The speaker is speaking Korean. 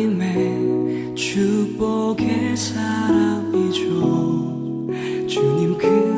주님의 축복의 사람이죠. 주님 그